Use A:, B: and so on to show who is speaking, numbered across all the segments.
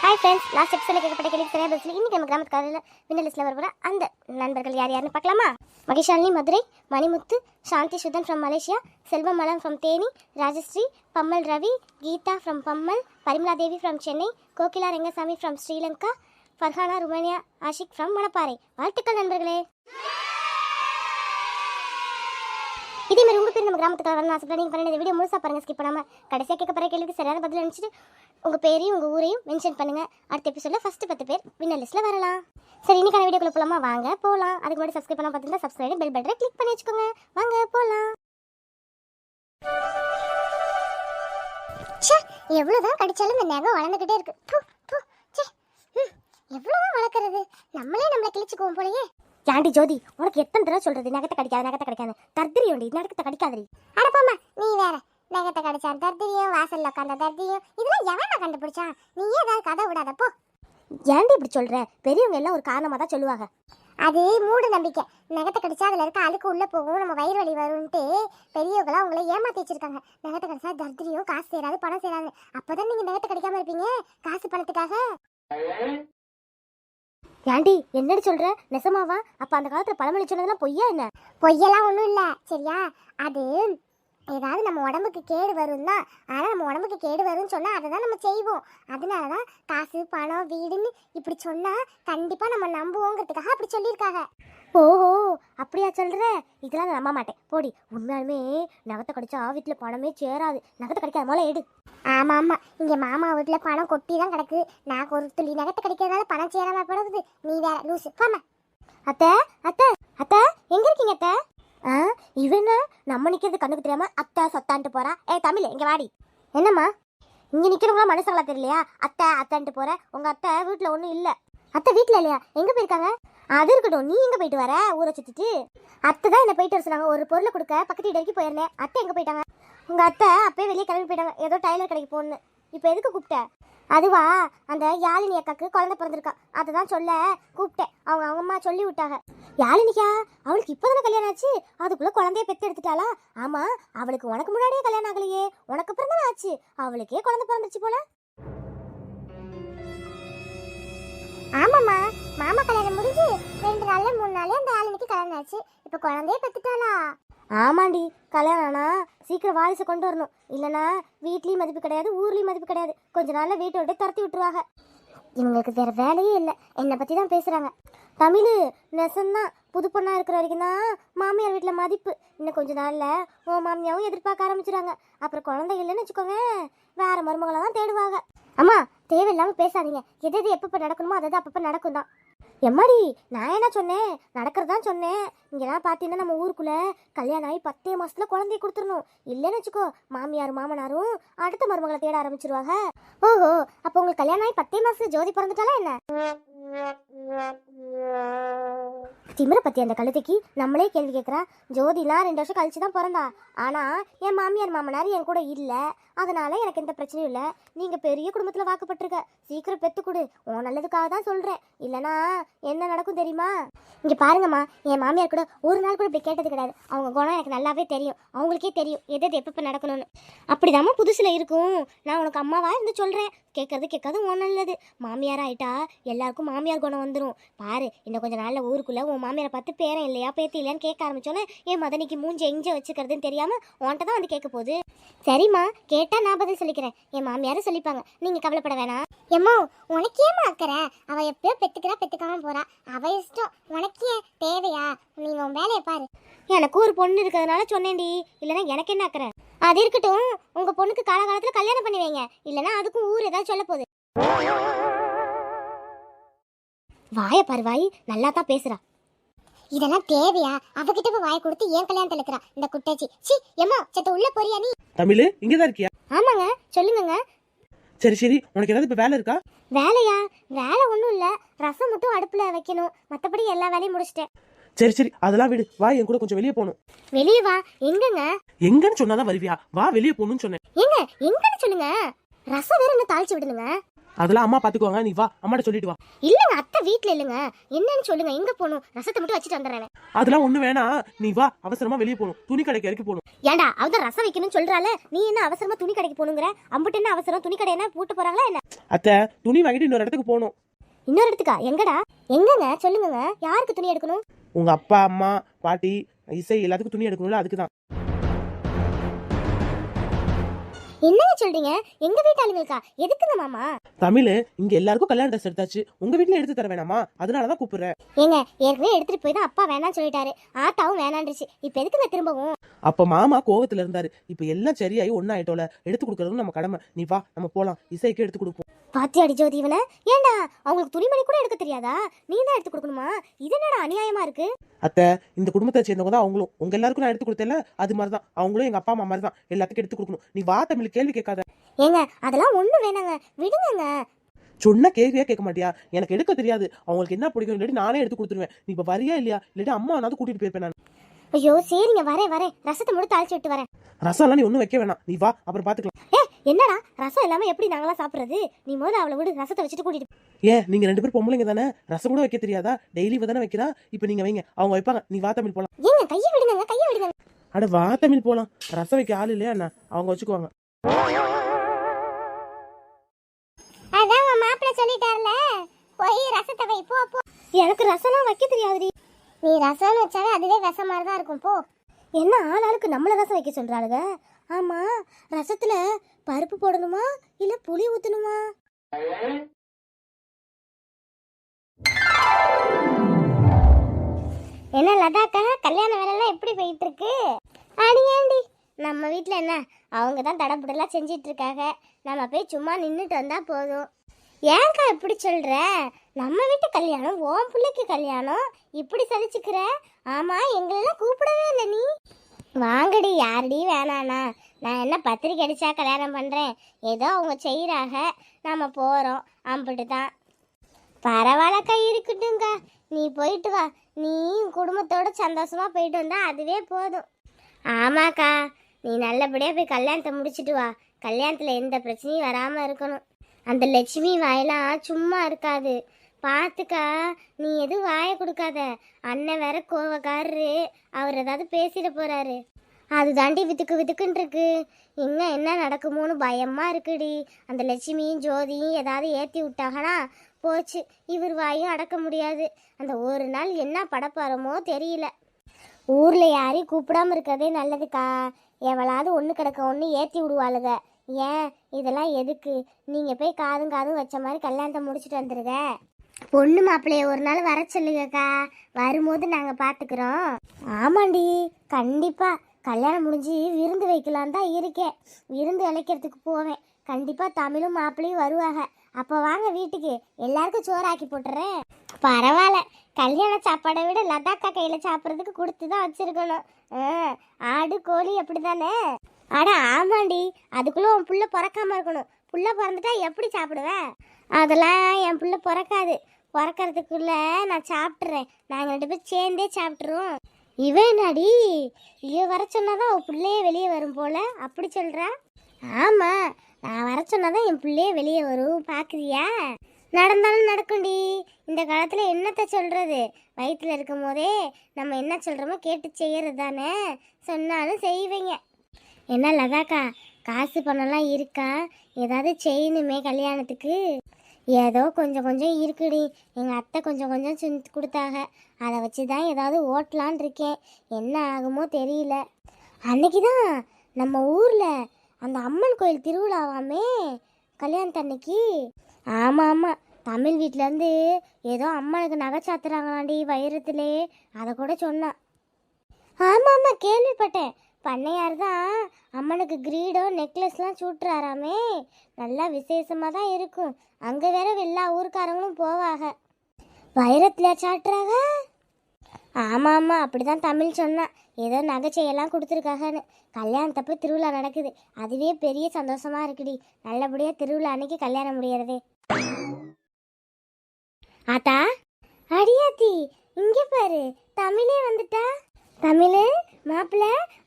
A: Hi friends last எபிசோட கேட்கப்பட்ட கேள்வி சரியா பதில் இன்னைக்கு நம்ம கிராமத்து காலையில் வின்னர் லிஸ்ட்டில் வரப்போகிற அந்த நண்பர்கள் யார் யாருன்னு பார்க்கலாமா? மகிஷாலினி மதுரை மணிமுத்து சாந்தி சுதன் ஃப்ரம் மலேசியா செல்வம் மலம் from Theni Rajasri Pammal Ravi Geetha from Pammal Parimala Devi from Chennai Kokila Rengasamy from Sri Lanka Farhana Romania Ashiq from Manapparai. வாழ்த்துக்கள் நண்பர்களே. இதே மாதிரி உங்கள் பேர் நம்ம கிராமத்துக்கு வரணும் ஆசைப்பட நீங்கள் பண்ண இந்த வீடியோ முழுசாக பாருங்க. ஸ்கிப் பண்ணாமல் கடைசியாக கேட்க போகிற கேள்விக்கு சரியான பதில் அனுப்பிச்சிட்டு உங்கள் பேரையும் உங்கள் ஊரையும் மென்ஷன் பண்ணுங்கள் அடுத்த எபிசோடில் ஃபஸ்ட்டு பத்து பேர் வின்னர் லிஸ்ட்டில் வரலாம். சரி இன்னைக்கான வீடியோக்குள்ள போகலாமா வாங்க போகலாம் அதுக்கு முன்னாடி சப்ஸ்கிரைப் பண்ண பார்த்துருந்தா சப்ஸ்கிரைப் பெல் பட்டனை கிளிக் பண்ணி வச்சுக்கோங்க. வாங்க போகலாம் ச்சே கடிச்சாலும் இந்த நகம் வளர்ந்துக்கிட்டே இருக்கு. எவ்வளோதான் வளர்க்குறது ச்சே. நம்மளே நம்மளை கிழிச்சுக்குவோம் போலயே. ஏண்டி ஜோதி உனக்கு எத்தனை தடவை சொல்றது? நகத்தை கடிக்காத நகத்தை கடிக்காத. தர்திரியோண்டி நகத்தை கடிக்காதடி. அட போம்மா நீ வேற. நகத்தை கடிச்சான் தர்திரியும் வாசல்ல உட்காந்த தர்திரியும். இதெல்லாம் எவனா கண்டுபிடிச்சான் நீ ஏதாவது கதை விடாத போ. ஏன்டி இப்படி சொல்ற? பெரியவங்க எல்லாம் ஒரு காரணமா தான் சொல்லுவாங்க. அது மூட நம்பிக்கை. நகத்தை கடிச்சா அதுல இருக்க அழுக்கு உள்ள போகும் நம்ம வயிறு வலி வரும்ட்டு பெரியவங்களாம் உங்களை ஏமாத்தி வச்சிருக்காங்க. நகத்தை கடிச்சா தர்திரியும் காசு சேராது பணம் சேராது. அப்பதான் நீங்க நகத்தை கடிக்காம இருப்பீங்க காசு பணத்துக்காக. ஏண்டி என்னடி சொல்ற? நெசமாவா? அப்ப அந்த காலத்துல பழமொழி சொன்னதெல்லாம் பொய்யா என்ன? பொய்யெல்லாம் ஒன்றும் இல்லை. சரியா? அது ஏதாவது நம்ம உடம்புக்கு கேடு வரும் தான் ஆனால் நம்ம உடம்புக்கு கேடு வரும்னு சொன்னால் அதை தான் நம்ம செய்வோம். அதனால தான் காசு பணம் வீடுன்னு இப்படி சொன்னால் கண்டிப்பாக நம்ம நம்புவோங்கிறதுக்காக அப்படி சொல்லியிருக்காங்க. ஓஹோ அப்படியா சொல்ற? இதெல்லாம் நம்ப மாட்டேன். போடி உண்மையாலுமே நகத்தை கடிச்சா வீட்டில் பணமே சேராது. நகத்தை கடிக்காத போல எடு. ஆமாம் ஆமாம் இங்கே மாமா வீட்டில் பணம் கொட்டி தான் கிடக்கு. நான் ஒரு துளி நகத்தை கடிக்கிறதுனால பணம் சேராம போடுறது நீ வேற லூசு. போமா அத்தை அத்தை அத்தை எங்க இருக்கீங்க அத்தை? ஆ இவன நம்ம நிக்கிறது கண்ணுக்கு தெரியாம அத்தை சத்தான்ட்டு போறா. ஏ தமிழ் இங்க வாடி. என்னம்மா? இங்க நிக்கிறவங்களா மனுஷங்களா தெரியலையா? அத்தை அத்தைன்ட்டு போற. உங்க அத்தை வீட்ல ஒண்ணும் இல்ல. அத்தை வீட்ல இல்லையா? எங்க போயிருக்காங்க? அது இருக்கட்டும் நீ எங்க போயிட்டு வர? ஊரை சுத்திட்டு. அத்தை தான் என்ன போயிட்டு வர சொன்னாங்க. ஒரு பொருளை கொடுக்க பக்கத்து வீடு வரைக்கும் போயிருந்தேன் அத்தை எங்க போயிட்டாங்க? உங்க அத்தை அப்பயே வெளியே கிளம்பி போயிட்டாங்க. ஏதோ டைலர் கடைக்கு போகணுன்னு இப்போ எதுக்கு கூப்பிட்ட? அதுவா அந்த யாழினி அக்காக்கு குழந்தை பிறந்திருக்கா. அதை தான் சொல்ல கூப்பிட்டேன் அவங்க அவங்க அம்மா சொல்லி விட்டாங்க. யாழினிக்கா அவளுக்கு இப்போதானே கல்யாணம் ஆச்சு? அதுக்குள்ள குழந்தைய பெத்து எடுத்துட்டாளா? ஆமா அவளுக்கு உனக்கு முன்னாடியே கல்யாணம் ஆகலையே. உனக்கு பிறந்தானே ஆச்சு? அவளுக்கே குழந்தை பிறந்துச்சு போல. ஆமாம்மா. மாமா கல்யாணம் முடிஞ்சு ரெண்டு நாள்ல மூணு நாள்ல அந்த யாழினிக்கு கல்யாணம் ஆச்சு. இப்போ குழந்தைய பெத்துட்டாளா? ஆமாண்டி கல்யாணம் ஆனா சீக்கிரம் வாரிசை கொண்டு வரணும். இல்லனா வீட்லயும் மதிப்பு கிடையாது ஊர்லயும் மதிப்பு கிடையாது. கொஞ்ச நாள்ல வீட்டை விட்டு துரத்தி விட்டுருவாங்க. இவங்களுக்கு வேற வேலையே இல்லை. என்னை பத்தி தான் பேசுறாங்க. தமிழ் நெசந்தான். புது பொண்ணாக இருக்கிற வரைக்கும் தான் மாமியார் வீட்டில் மதிப்பு. இன்னும் கொஞ்ச நாளில் உன் மாமியாவும் எதிர்பார்க்க ஆரம்பிச்சிடுறாங்க அப்புறம் குழந்தை இல்லைன்னு வச்சுக்கோங்க. வேறு மருமகளை தான் தேடுவாங்க. அம்மா தேவையில்லாமல் பேசாதீங்க. எது எது எப்பப்போ நடக்கணுமோ அது அது அப்பப்போ நடக்கும் தான் எம்மாடி நான் என்ன சொன்னேன்? நடக்கிறதான் சொன்னேன். இங்கெல்லாம் பார்த்தீங்கன்னா நம்ம ஊருக்குள்ளே கல்யாணம் ஆகி பத்தே மாதத்தில் குழந்தைய கொடுத்துடணும். இல்லைன்னு வச்சுக்கோ மாமியார் மாமனாரும் அடுத்த மருமகளை தேட ஆரம்பிச்சிருவாங்க. ஓஹோ அப்போ உங்களுக்கு கல்யாணம் ஆகி பத்தே மாதத்துல ஜோதி பிறந்துட்டாலா என்ன? திமிர பற்றி அந்த கழுத்துக்கு நம்மளே கேள்வி கேட்குறா ஜோதிலாம் ரெண்டு வருஷம் கழிச்சு தான் பிறந்தா. ஆனால் என் மாமியார் மாமனார் என் கூட இல்லை. அதனால எனக்கு எந்த பிரச்சனையும் இல்லை. நீங்கள் பெரிய குடும்பத்தில் வாக்கப்பட்டிருக்க. சீக்கிரம் பெற்று கொடு. உன் நல்லதுக்காக தான் சொல்கிறேன் இல்லைனா என்ன நடக்கும் தெரியுமா? இங்க பாருங்கம்மா என் மாமியார் கூட ஒரு நாள் கூட இப்படி கேட்டது கிடையாது. அவங்க குணம் எனக்கு நல்லாவே தெரியும். அவங்களுக்கே தெரியும் எது எது எப்பப்போ நடக்கணும்னு. அப்படிதாம்மா புதுசுல இருக்கும். நான் உனக்கு அம்மாவா இருந்து சொல்றேன். கேட்கறது கேட்காது உன் நல்லது. மாமியார் ஆயிட்டா எல்லாருக்கும் மாமியார் குணம் வந்துடும் பாரு இன்னும் கொஞ்ச நாள்ல ஊருக்குள்ள உன் மாமியாரை பார்த்து பேரன் இல்லையா பேத்தி இல்லையான்னு கேட்க ஆரம்பிச்சோன்னே என் மதனிக்கு மூஞ்சி எங்க வச்சுக்கிறதுன்னு தெரியாம உன்கிட்ட தான் வந்து கேட்க போகுது. சரிம்மா கேட்டா நான் பதில் சொல்லிக்கிறேன். என் மாமியாரும் சொல்லிப்பாங்க. நீங்க கவலைப்பட வேணாம். எம்மோ உனக்கு ஏமா அக்கறை? அவ எப்பயோ பெத்துக்கிறா பெத்துக்காம போறா. அவ இஷ்டம். உனக்கு ஏன்? தேவையா? நீ உன் வேலையை பாரு. எனக்கு ஒரு பொண்ணு இருக்கிறதுனால சொன்னேன்டி. இல்லைன்னா எனக்கு என்ன அக்கறை? அது இருக்கட்டும். உங்க பொண்ணுக்கு காலகாலத்துல கல்யாணம் பண்ணி வைங்க. இல்லைன்னா அதுக்கும் ஊர் ஏதாவது சொல்ல போகுது. வாய பாரு வாய். நல்லா தான் பேசுறா. இதெல்லாம் தேவையா? அவகிட்ட போய் வாய் கொடுத்து ஏன் கல்யாணத்துல இருக்கிறா இந்த குட்டாச்சி. சி எம்மா சத்த உள்ள போறியா நீ?
B: தமிழ் இங்கே தான் இருக்கியா?
A: ஆமாங்க. சொல்லுங்கங்க.
B: சரி சரி. உனக்கு ஏதாவது இப்போ வேலை இருக்கா?
A: வேலையா? வேலை ஒன்றும் இல்லை. ரசம் மட்டும் அடுப்பில் வைக்கணும். மற்றபடி எல்லா வேலையும் முடிச்சிட்டேன்.
B: சரி சரி. அதெல்லாம் விடு. வா என் கூட கொஞ்சம் வெளியே போகணும்.
A: வெளியே வா. எங்கங்க?
B: எங்கன்னு சொன்னாதான் வருவியா? வா வெளியே போகணும்னு சொன்னேன்.
A: எங்க எங்கன்னு சொல்லுங்க? ரசம் வேற என்ன தாளிச்சு விடுங்க
B: அதெல்லாம் அம்மா பாத்துக்குவாங்க நீ வா. அம்மாட்ட சொல்லிட்டு வா.
A: இல்லங்க அத்தை வீட்ல இல்லைங்க. என்னன்னு சொல்லுங்க எங்க போகணும்? ரசத்தை மட்டும் வச்சுட்டு வந்துடுறேன்
B: அதெல்லாம் ஒண்ணு வேணாம் நீ வா அவசரமா வெளியே போகணும். துணி கடைக்கு இறக்கி போகணும்.
A: ஏன்டா அவதான் ரசம் வைக்கணும்னு சொல்றால நீ என்ன அவசரமா துணி கடைக்கு போகணுங்கிற? அம்புட்டு என்ன அவசரம்? துணி கடை என்ன பூட்டு போறாங்களா என்ன?
B: அத்தை துணி வாங்கிட்டு இன்னொரு இடத்துக்கு போகணும்.
A: இன்னொரு இடத்துக்கா? எங்கடா? எங்கங்க? சொல்லுங்க யாருக்கு துணி எடுக்கணும்?
B: உங்க அப்பா அம்மா பாட்டி இசை எல்லாத்துக்கும் துணி எடுக்கணும்ல அதுக்கு தான்
A: என்னங்க சொல்றீங்க? எங்க வீட்டு ஆளுங்களுக்கா? எதுக்குங்க மாமா?
B: தமிழ் இங்க எல்லாருக்கும் கல்யாண ட்ரெஸ் எடுத்தாச்சு. உங்க வீட்ல எடுத்து தர வேணாமா? அதனாலதான் கூப்பிடுறேன்.
A: ஏங்க ஏற்கனவே எடுத்துட்டு போய் தான் அப்பா வேணாம்னு சொல்லிட்டாரு. ஆத்தாவும் வேணான்றுச்சு. இப்ப எதுக்குங்க திரும்பவும்?
B: அப்ப மாமா கோவத்துல இருந்தாரு. இப்ப எல்லாம் சரியாயி ஒன்னாயிட்டோல எடுத்து கொடுக்கறது நம்ம கடமை. நீ வா நம்ம போலாம். இசைக்கு எடுத்து கொடுப்போம்.
A: பாத்தியாடி ஜோதி இவனை ஏன்டா அவங்களுக்கு துணிமணி கூட எடுக்க தெரியாதா? நீ தான் எடுத்து கொடுக்கணுமா? இது என்னடா அநியாயமா இருக்கு?
B: அத்தை இந்த குடும்பத்தை சேர்ந்தவங்க தான் அவங்களும். உங்க எல்லாருக்கும் நான் எடுத்து கொடுத்தேன்ல அது மாதிரி தான் அவங்களும் எங்க அப்பா அம்மா மாதிரி தான் எல்லாத்துக்கும் எடுத்து கொடுக்கணும். நீ வா தமிழ் கேள்வி கேட்காத.
A: ஏங்க அதெல்லாம் ஒண்ணும் வேணாங்க. விடுங்கங்க.
B: சொன்ன கேள்வியா கேட்க மாட்டியா? எனக்கு எடுக்க தெரியாது. அவங்களுக்கு என்ன பிடிக்கும் இல்லாட்டி நானே எடுத்து கொடுத்துருவேன். நீ இப்ப வரியா இல்லையா? இல்லாட்டி அம்மா வேணாவது கூட்டிட்டு போயிருப்பேன் நான்.
A: ஐயோ சரிங்க வரேன் வரேன். ரசத்தை மட்டும் தாளிச்சு விட்டு வரேன்.
B: ரசம்லாம் நீ ஒன்றும் வைக்க வேணாம். நீ வா அப்புறம் பாத்துக்கலாம்
A: ஏ என்னடா? ரசம் இல்லாம எப்படி நாங்களாம் சாப்பிடுறது? நீ முதல்ல அவளை விடு ரசத்தை வச்சுட்டு கூட்டிட்டு போ.
B: ஏன் நீங்க ரெண்டு பேரும் பொம்பளைங்க தானே? ரசம் கூட வைக்க தெரியாதா? டெய்லி தானே வைக்கிறா? இப்போ நீங்க வைங்க அவங்க வைப்பாங்க. நீ வா தமிழ் போலாம்.
A: ஏங்க கையை விடுங்க கையை விடுங்க
B: அட வா தமிழ் போலாம். ரசம் வைக்க ஆள் இல்லையா என்ன? அவங்க வச்சுக்குவாங்க.
A: அதான் மாப்பிள்ள சொல்லிட்டார்ல. போய் ரசத்தை வை போ போ. எனக்கு ரசம்லாம் வைக்க தெரியாதுடி. நீ ரசம்னு வச்சாவே அதுவே விஷம் மாதிரி தான் இருக்கும் போ. என்ன ஆளாளுக்கு நம்மள ரசம் வைக்க சொல்றாளுங்க ஆமா ரசத்துல பருப்பு போடணுமா? இல்ல புளி ஊத்தணுமா? என்ன லதாக்கா கல்யாண வேலைலாம் எப்படி போயிட்டு இருக்கு அடியாண்டி நம்ம வீட்டில் என்ன அவங்க தான் தடப்புடலாம் செஞ்சிட்டு இருக்காங்க நம்ம போய் சும்மா நின்றுட்டு வந்தா போதும். ஏன்க்கா இப்படி சொல்ற? நம்ம வீட்டு கல்யாணம் உன் பிள்ளைக்கு கல்யாணம். இப்படி சலிச்சுக்கிற? ஆமா எங்களெல்லாம் கூப்பிடவே இல்லை நீ. வாங்கடி யாரடி வேணாண்ணா. நான் என்ன பத்திரிக்கை அடிச்சா கல்யாணம் பண்ணுறேன் ஏதோ அவங்க செய்கிறாக நாம் போகிறோம் அம்பிட்டு தான் பரவாயில்லக்கா இருக்கட்டும்ங்க நீ போயிட்டு வா. நீ குடும்பத்தோடு குடும்பத்தோட சந்தோஷமா போயிட்டு வந்தால் அதுவே போதும். ஆமாக்கா. நீ நல்லபடியாக போய் கல்யாணத்தை முடிச்சிட்டு வா. கல்யாணத்தில் எந்த பிரச்சனையும் வராமல் இருக்கணும். அந்த லட்சுமி வாயெல்லாம் சும்மா இருக்காது. பார்த்துக்கா நீ எதுவும் வாயை கொடுக்காத. அண்ணன் வேற கோவக்காரரு. அவர் ஏதாவது பேசிட போறாரு. அது தாண்டி வித்துக்கு வித்துக்குன்னு இருக்கு எங்க என்ன நடக்குமோன்னு பயமா இருக்குடி. அந்த லட்சுமியும் ஜோதியும் ஏதாவது ஏத்தி விட்டாங்கன்னா போச்சு. இவர் வாயும் அடக்க முடியாது. அந்த ஒரு நாள் என்ன படப்பாரமோ தெரியல. ஊர்ல யாரையும் கூப்பிடாம இருக்கிறதே நல்லதுக்கா. எவளாவது ஒன்று கிடக்க ஒன்று ஏற்றி விடுவாளுங்க ஏன்? இதெல்லாம் எதுக்கு? நீங்கள் போய் காதும் காதும் வச்ச மாதிரி கல்யாணத்தை முடிச்சுட்டு வந்துருங்க பொண்ணு மாப்பிள்ளைய ஒரு நாள் வர சொல்லுங்கக்கா. வரும்போது நாங்க பாத்துக்கிறோம். ஆமாண்டி கண்டிப்பா. கல்யாணம் முடிஞ்சு விருந்து வைக்கலாம் தான் இருக்கேன். விருந்து இழைக்கிறதுக்கு போவேன். கண்டிப்பா தமிழும் மாப்பிள்ளையும் வருவாங்க. அப்போ வாங்க வீட்டுக்கு. எல்லாருக்கும் சோறாக்கி போட்டுறேன். பரவாயில்ல. கல்யாண சாப்பாடை விட லதாக்கா கையில் சாப்பிட்றதுக்கு கொடுத்து தான் வச்சிருக்கணும். ஆ, ஆடு கோழி அப்படி தானே அட ஆமாண்டி. அதுக்குள்ளே உன் புள்ள பிறக்காம இருக்கணும். புள்ள பிறந்துட்டா எப்படி சாப்பிடுவேன் அதெல்லாம் என் பிள்ளை பிறக்காது. பிறக்கிறதுக்குள்ள நான் சாப்பிட்றேன் நாங்கள் ரெண்டு பேரும் சேர்ந்தே சாப்பிட்ருவோம் இவன் என்னடி? இவ வர சொன்னாதான் அவள் பிள்ளையே வெளியே வரும் போல. அப்படி சொல்கிறா ஆமாம் நான் வர சொன்னாதான் என் பிள்ளையே வெளியே வரும். பார்க்குறியா நடந்தாலும் நடக்கும்டி. இந்த காலத்தில் என்னத்த சொல்கிறது வயிற்றில் இருக்கும் போதே நம்ம என்ன சொல்கிறோமோ கேட்டு செய்கிறது தானே சொன்னாலும் செய்வீங்க. என்ன லதாக்கா காசு பணம்லாம் இருக்கா? ஏதாவது செய்யணுமே கல்யாணத்துக்கு. ஏதோ கொஞ்சம் கொஞ்சம் இருக்குடி. எங்கள் அத்தை கொஞ்சம் கொஞ்சம் செஞ்சு கொடுத்தாங்க. அதை வச்சு தான் ஏதாவது ஓட்டலான் இருக்கேன். என்ன ஆகுமோ தெரியல. அன்னைக்கு தான் நம்ம ஊரில் அந்த அம்மன் கோயில் திருவிழாவாமே கல்யாணத்தன்னைக்கு ஆமாம் ஆமாம் தமிழ் வீட்டிலேருந்து ஏதோ அம்மனுக்கு நகை சாத்துறாங்களாண்டி வைரத்திலே அதை கூட சொன்னான். ஆமாம் ஆமாம் கேள்விப்பட்டேன். பண்ணையார் தான் அம்மனுக்கு கிரீடோ நெக்லஸ்லாம் சூட்டுறாராமே. நல்லா விசேஷமாக தான் இருக்கும். அங்கே வேற எல்லா ஊருக்காரங்களும் போவாங்க வைரத்தில் சாட்டுறாங்க ஆமாம் ஆமாம் அப்படி தான் தமிழ் சொன்னான் ஏதோ நகைச்சையெல்லாம் கொடுத்துருக்காங்கன்னு கல்யாணத்தப்போ திருவிழா நடக்குது. அதுவே பெரிய சந்தோஷமாக இருக்குடி. நல்லபடியாக திருவிழா அன்னைக்கு கல்யாணம் முடியறதே. ஆத்தா? அடியாத்தி இங்கே பாரு. தமிழே வந்துட்டா? தமிழ் மாப்பிள்ள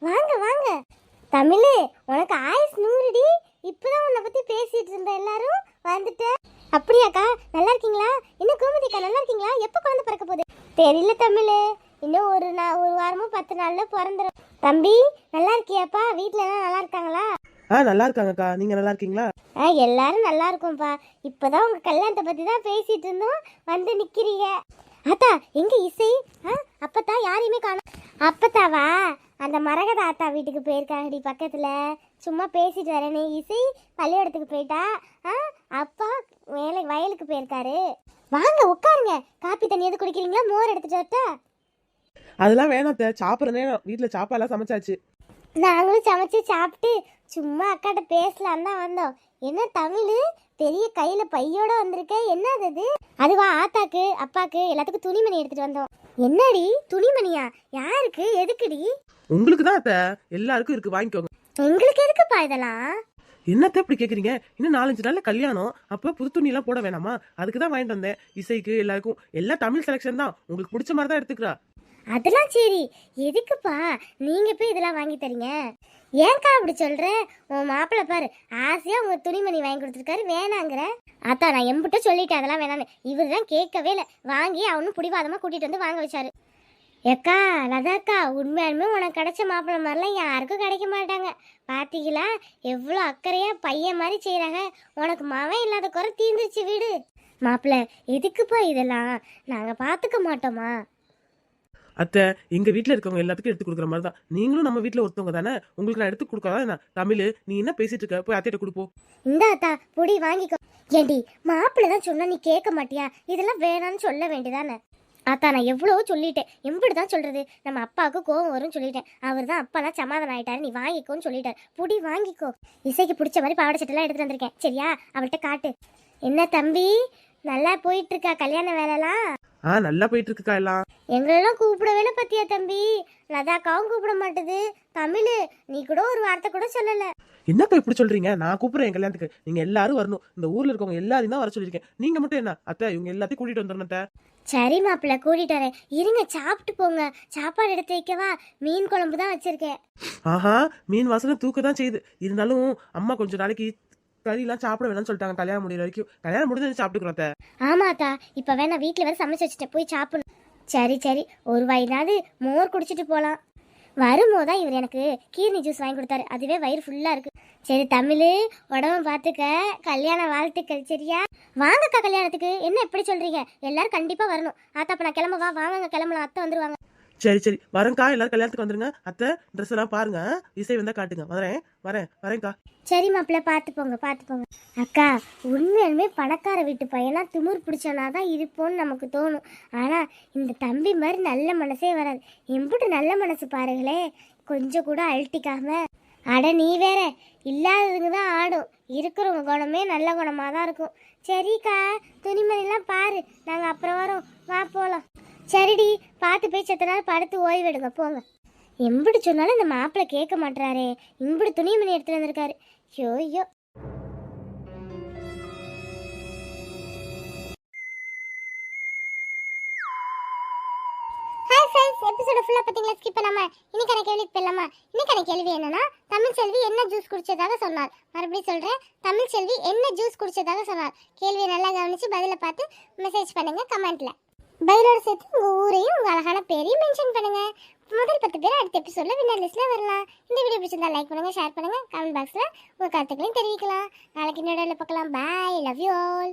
A: வாங்க வாங்க. தமிழ் உனக்கு ஆயுஸ் நூறுடி. இப்பதான் உன்னை பத்தி பேசிட்டு இருந்த எல்லாரும். வந்துட்ட. அப்படியாக்கா நல்லா இருக்கீங்களா? இன்னும் கோமதிக்கா நல்லா இருக்கீங்களா? எப்போ குழந்தை பிறக்க போகுது? தெரியல தமிழ். இன்னும் ஒரு நா ஒரு வாரமோ பத்து நாள்ல பிறந்துடும் தம்பி நல்லா இருக்கியாப்பா? வீட்ல எல்லாம் நல்லா இருக்காங்களா?
B: ஆ நல்லா இருக்காங்கக்கா நீங்க நல்லா இருக்கீங்களா?
A: ஆ எல்லாரும் நல்லா இருக்கும்ப்பா. இப்போதான் உங்க கல்யாணத்தை பத்தி தான் பேசிட்டு இருந்தோம். வந்து நிக்கிறீங்க. அத்தா எங்க இசை? அப்பத்தா யாரையுமே காணோம் அப்பத்தாவா? அந்த மரகத ஆத்தா வீட்டுக்கு போயிருக்காங்கடி பக்கத்துல. சும்மா பேசிட்டு வரேனே. இசை பள்ளிக்கூடத்துக்கு போயிட்டா? ஆ அப்பா வேலை வயலுக்கு போயிருக்காரு. வாங்க உட்காருங்க. காப்பி தண்ணி எது குடிக்கிறீங்களா மோர் எடுத்துட்டு வரட்டா?
B: அதெல்லாம் வேணாத்த சாப்பிட்ற நேரம் வீட்டுல சாப்பாடுலாம் சமைச்சாச்சு.
A: நாங்களும் சமைச்சு சாப்பிட்டு சும்மா அக்காட்ட பேசலாம் தான் வந்தோம். என்ன தமிழ்? பெரிய கையில பையோட வந்திருக்க. என்னது அது? அதுவா ஆத்தாக்கு அப்பாக்கு எல்லாத்துக்கும் துணிமணி எடுத்துட்டு வந்தோம். என்னடி? துணிமணியா? யாருக்கு? எதுக்குடி?
B: உங்களுக்கு தான் அத்தை. எல்லாருக்கும் இருக்கு. வாங்கிக்கோங்க.
A: உங்களுக்கு எதுக்குப்பா இதெல்லாம்?
B: என்னத்த இப்படி கேக்குறீங்க? இன்னும் நாலஞ்சு நாள்ல கல்யாணம். அப்ப புது துணி எல்லாம் போட வேணாமா? அதுக்கு தான் வாங்கிட்டு வந்தேன். இசைக்கு எல்லாருக்கும் எல்லாம் தமிழ் செலெக்ஷன் தான். உங்களுக்கு பிடிச்ச மாதிரி தான் எடுத்துக்கிறா.
A: அதெல்லாம் சரி. எதுக்குப்பா? நீங்க போய் இதெல்லாம் வாங்கி தரீங்க? ஏன்க்கா அப்படி சொல்ற? உன் மாப்பிள்ளை பாரு ஆசையா உங்க துணிமணி வாங்கி கொடுத்துருக்காரு வேணாங்கிற. அத்தா நான் எம்பிட்ட சொல்லிட்டேன் அதெல்லாம் வேணான்னு இவர் தான் கேட்கவே இல்லை. வாங்கி அவனும் பிடிவாதமா கூட்டிட்டு வந்து வாங்க வச்சாரு. ஏக்கா லதாக்கா உண்மையாலுமே உனக்கு கிடைச்ச மாப்பிள்ளை மாதிரிலாம் யாருக்கும் கிடைக்க மாட்டாங்க. பாத்தீங்களா? எவ்வளோ அக்கறையா பையன் மாதிரி செய்கிறாங்க உனக்கு மவன் இல்லாத குறை தீந்துருச்சு வீடு. மாப்பிள்ளை எதுக்குப்பா இதெல்லாம்? நாங்கள் பார்த்துக்க மாட்டோமா?
B: அத்தை எங்க வீட்ல இருக்கவங்க எல்லாத்துக்கும் எடுத்து கொடுக்குற மாதிரி தான். நீங்களும் நம்ம வீட்டில் ஒருத்தவங்க தானே? உங்களுக்கு நான் எடுத்து கொடுக்காதான் என்ன? தமிழ் நீ என்ன பேசிட்டு இருக்க? போய் அத்தையிட்ட கொடுப்போம்
A: இந்த அத்தா புடி வாங்கிக்கோ. ஏண்டி மாப்பிள்ளை தான் சொன்னா நீ கேட்க மாட்டியா? இதெல்லாம் வேணாம்னு சொல்ல வேண்டியதானே? அத்தா நான் எவ்வளவோ சொல்லிட்டேன். எப்படி தான் சொல்றது. நம்ம அப்பாவுக்கு கோவம் வரும்னு சொல்லிட்டேன். அவர் தான் அப்பாலாம் சமாதானம் ஆகிட்டாரு நீ வாங்கிக்கோன்னு சொல்லிட்டார். புடி வாங்கிக்கோ. இசைக்கு பிடிச்ச மாதிரி பாவாடை சட்டெல்லாம் எடுத்துகிட்டு வந்திருக்கேன். சரியா? அவள்கிட்ட காட்டு. என்ன தம்பி? நல்லா போயிட்டு இருக்கா கல்யாண வேலைலாம்?
B: ஆ நல்லா போயிட்டு இருக்குக்கா எல்லாம்.
A: எங்களெல்லாம் கூப்பிடவே இல்லை பத்தியா தம்பி? லதாக்காவும் கூப்பிட மாட்டுது. தமிழ் நீ கூட ஒரு வார்த்தை கூட சொல்லல.
B: என்னக்கா இப்படி சொல்றீங்க? நான் கூப்பிடுறேன் என் கல்யாணத்துக்கு. நீங்க எல்லாரும் வரணும். இந்த ஊர்ல இருக்கவங்க எல்லாரையும் தான் வர சொல்லியிருக்கேன். நீங்க மட்டும் என்ன? அத்தை இவங்க எல்லாத்தையும் கூட்டிட்டு வந்துடணும் அத்தை.
A: சரி மாப்பிள்ள கூட்டிட்டு வரேன். இருங்க சாப்பிட்டு போங்க. சாப்பாடு எடுத்து வைக்கவா? மீன் குழம்பு தான் வச்சிருக்கேன்.
B: ஆஹா மீன் வாசனை தூக்க தான் செய்யுது. இருந்தாலும் அம்மா கொஞ்சம் நாளைக்கு கறிலாம் சாப்பிட வேணாம்னு சொல்லிட்டாங்க. கல்யாணம் முடியிற வரைக்கும். கல்யாணம் முடிஞ்சு சாப்பிட்டுக்கிறோம்
A: ஆமாத்தா இப்ப வேணா வீட்டில் வேற சமைச்சு வச்சுட்டேன் போய் சாப்பிடணும். சரி சரி. ஒரு வயிறாவது மோர் குடிச்சிட்டு போலாம். வரும்போது இவர் எனக்கு கீர்னி ஜூஸ் வாங்கி கொடுத்தாரு. அதுவே வயிறு ஃபுல்லா இருக்கு. சரி தமிழ் உடம்ப பார்த்துக்க கல்யாண வாழ்த்துக்கள் சரியா? வாங்கக்கா கல்யாணத்துக்கு. என்ன எப்படி சொல்றீங்க? எல்லாரும் கண்டிப்பா வரணும். ஆத்தா அப்ப நான் கிளம்ப வா வாங்க கிளம்பலாம். அத்தை வந்துருவாங்க.
B: சரி சரி. வரேன்க்கா. எல்லாரும் கல்யாணத்துக்கு வந்துருங்க. அத்தை ட்ரெஸ் எல்லாம் பாருங்க. இசை வந்தா காட்டுங்க. வரேன். வரேன். வரேன்க்கா.
A: சரி மாப்பிள்ள பார்த்து போங்க பார்த்து போங்க. அக்கா உண்மையாலுமே பணக்கார வீட்டு பையனா திமிர் பிடிச்சனா தான் இருப்போம்னு நமக்கு தோணும். ஆனால் இந்த தம்பி மாதிரி நல்ல மனசே வராது. எம்பிட்டு நல்ல மனசு பாருங்களே. கொஞ்சம் கூட அழட்டிக்காம. அட நீ வேற. இல்லாததுங்க தான் ஆடும். இருக்கிறவங்க குணமே நல்ல குணமாக தான் இருக்கும். சரிக்கா. துணிமணிலாம் பாரு. நாங்கள் அப்புறம் வரோம். வா போகலாம் சரிடி பார்த்து போய் செத்த நாள் படுத்து ஓய்வெடுங்க போங்க. எம்பிடி சொன்னாலும் இந்த மாப்பிள்ளை கேட்க மாட்டாரே இம்பிடி துணிமணி எடுத்துட்டு வந்திருக்காரு. ஐயோ ஐயோ. ஹாய் ஃப்ரெண்ட்ஸ் எபிசோட ஃபுல்லா பாத்தீங்களா ஸ்கிப் பண்ணாம இன்னைக்கான கேள்விக்கு போயிடலாமா? இன்னைக்கான கேள்வி என்னன்னா தமிழ் செல்வி என்ன ஜூஸ் குடிச்சதாக சொன்னார் மறுபடியும் சொல்றேன் தமிழ் செல்வி என்ன ஜூஸ் குடிச்சதாக சொன்னார் கேள்வியை நல்லா கவனிச்சு பதில பார்த்து மெசேஜ் பண்ணுங்க கமெண்ட்ல பதிலோட சேர்த்து உங்கள் ஊரையும் உங்கள் அழகான பேரையும் மென்ஷன் பண்ணுங்கள் முதல் பத்து பேர் அடுத்த எபிசோடில் வின்னர் லிஸ்ட்ல வரலாம். இந்த வீடியோ பிடிச்சிருந்தா லைக் பண்ணுங்கள் ஷேர் பண்ணுங்கள் கமெண்ட் பாக்ஸில் உங்கள் கருத்துக்களையும் தெரிவிக்கலாம். நாளைக்கு இன்னொரு பார்க்கலாம். Bye love you all